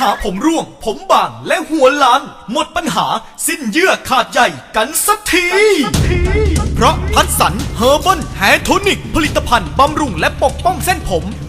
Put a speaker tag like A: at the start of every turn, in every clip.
A: หาผมร่วง ผมบางและหัวล้าน หมดปัญหาสิ้นเยื่อขาดใยกันสักที เพราะพัดสันเฮอร์บอนแฮโทนิก ผลิตภัณฑ์บำรุงและปกป้องเส้นผม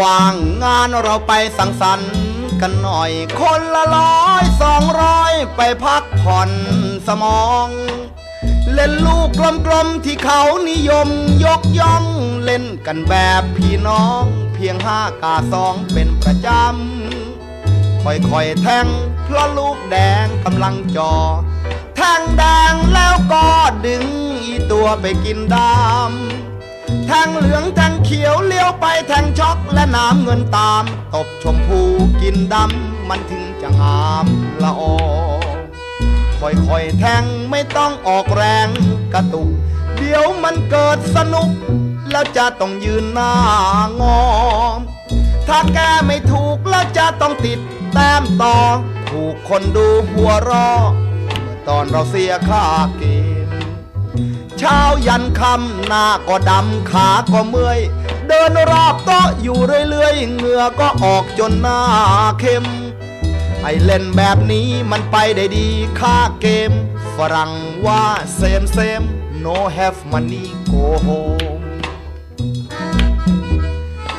B: ว่างงานเราไปสังสรรค์กันหน่อย คนละร้อยสองร้อยไปพักผ่อนสมอง เล่นลูกกลมๆที่เขานิยมยกย่อง เล่นกันแบบพี่น้อง เพียงห้ากาสองเป็นประจำค่อยๆแทงเพราะลูกแดงกำลังจอแทงแดงแล้วก็ดึงอีตัวไปกินดำ แทงเหลืองแทงเขียวเลี้ยวไปแทงช็อกและน้ำเงินตาม ตบชมพูกินดำมันถึงจะงามละออค่อยๆแทงไม่ต้องออกแรงกระตุก เดี๋ยวมันเกิดสนุก แล้วจะต้องยืนหน้างอมถ้าแกไม่ถูกแล้วจะต้องติดแต้มต่อ ถูกคนดูหัวรอตอนเราเสียค่าเกม เช้ายันค่ำหน้าก็ดำขาก็เมื่อย เดินรอบโต๊ะอยู่เรื่อยๆเหงื่อก็ออกจนหน้าเข้มไอเล่นแบบนี้มันไปได้ดีค่าเกม ฝรั่งว่าเซมเซม no have money go home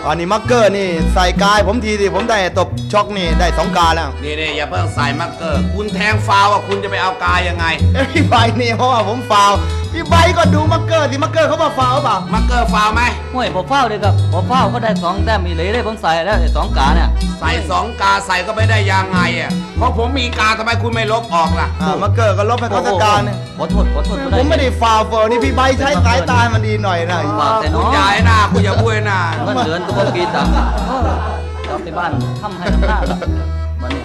B: อันนี้มักเกอร์นี่ใส่กายผมทีสิผมได้ตบช็อกนี่ได้สองกาแล้ว
C: นี่นี่อย่าเพิ่งใส่มาร์กเกอร์ คุณแทงฟาวล์อะคุณจะไปเอากายยังไง
B: เอ้ยพี่ใบนี่เพราะว่าผมฟาวล์พี่ใบก็ดูมักเกอร์สิมักเกอร์เขามาฟาวล์เปล่า
C: มาร์กเกอร์ฟาวล์ไหม
D: ห่วยผมเฝ้าเลยครับผมเฝ้าก็ได้สองแต้มอีหลีได้ผมใส่แล้วไอ้สองกาเนี่ย
C: ใส่สองกาใส่ก็ไม่ได้ยังไงอะเพราะผมมีกาทำไมคุณไม่ลบออกล่ะ
B: อ่ามักเกอร์ก็ลบไปทศการเนี่ย
D: ขอโทษขอโทษ
B: ผมไม่ได้ฟาวล์เฟิร์นี่พี่ใบใช้สายตามันดีหน่อยนะ
D: ฝากแต่
C: คุ
D: น้
C: ณ
D: อง
C: อย่าให้หน้าคุณอย่าพูดให้หน้า
D: เงินเดือนก็บอกกีตังค์เออเอาไปบ้านทำให้ทำหน้าละวันนี้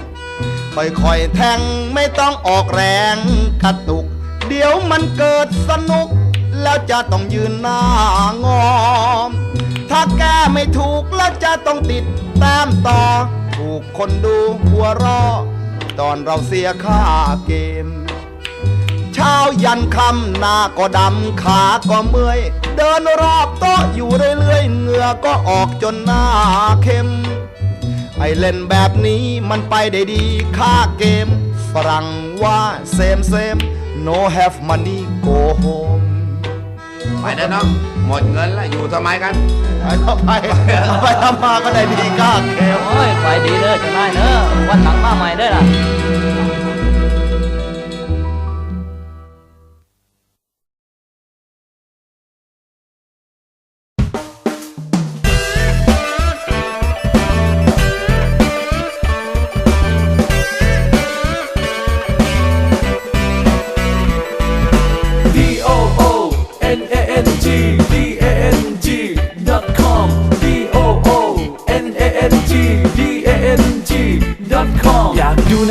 B: ค่อยๆแทงไม่ต้องออกแรงกระตุก เดี๋ยวมันเกิดสนุก แล้วจะต้องยืนหน้างอม ถ้าแก้ไม่ถูกแล้วจะต้องติดแต้มต่อ ถูกคนดูหัวรอ ตอนเราเสียค่าเกม เช้ายันคำหน้าก็ดำขาก็เมื่อย เดินรอบโต๊ะอยู่เรื่อยๆเหงื่อก็ออกจนหน้าเข้มไอเล่นแบบนี้มันไปได้ดีค่าเกม ฝรั่งว่าเซมเซม no have money go home
C: ไปเด้อน้องหมดเงินแล้วอยู่ทำไมกัน
B: ไปต่อไปเอาไปทำมาก็ได้ดีค่าเกม
D: โอ้ยไปดีเลยจะได้เนอะวันหลังมาใหม่ได้อล่ะ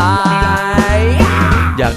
E: น์